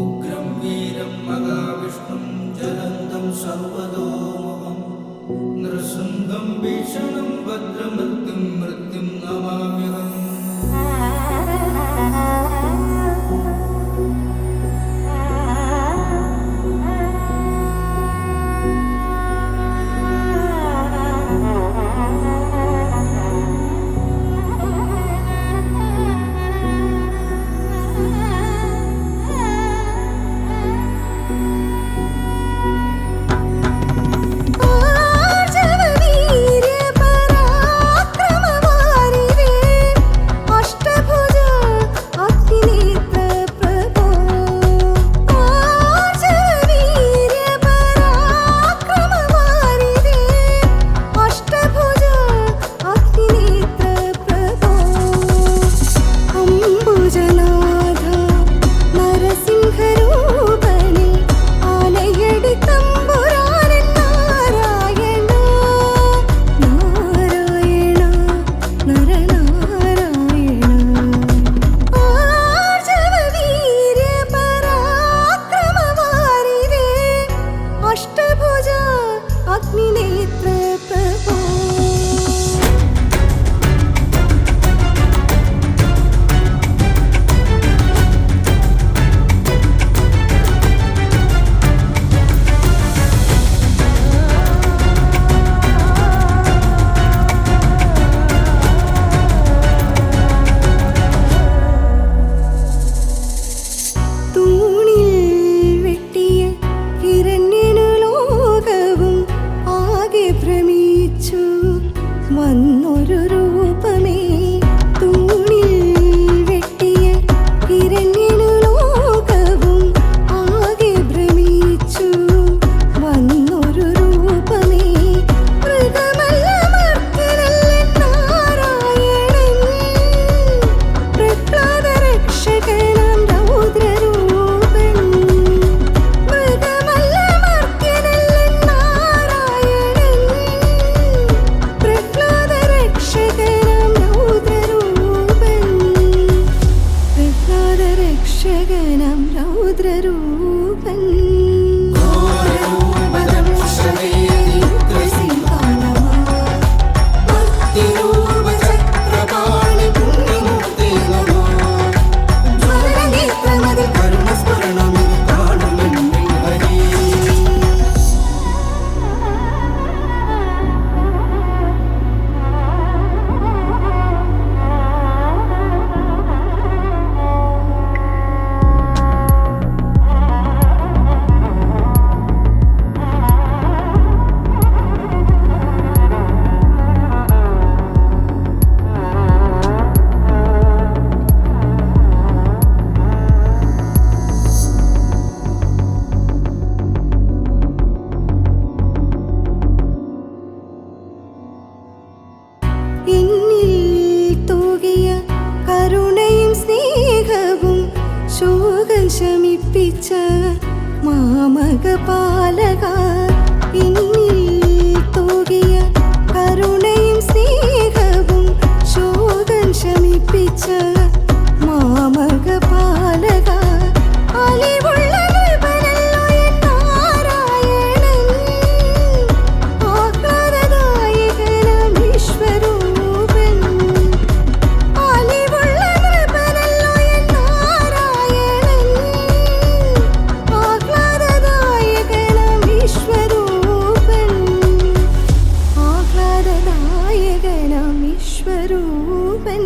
उग्रं वीरं महाविष्णुं ज्वलन्तं सर्वतोमुखं नृशृङ्गं भीषणं भद्रमृत्युं मृत्युं नमाम्यहम् ഏൽപ്പിച്ച മാമക പാലക ഇന്നിൽ കരുണയും സ്നേഹവും ശോകം ശമിപ്പിച്ച വിശ്വരൂപൻ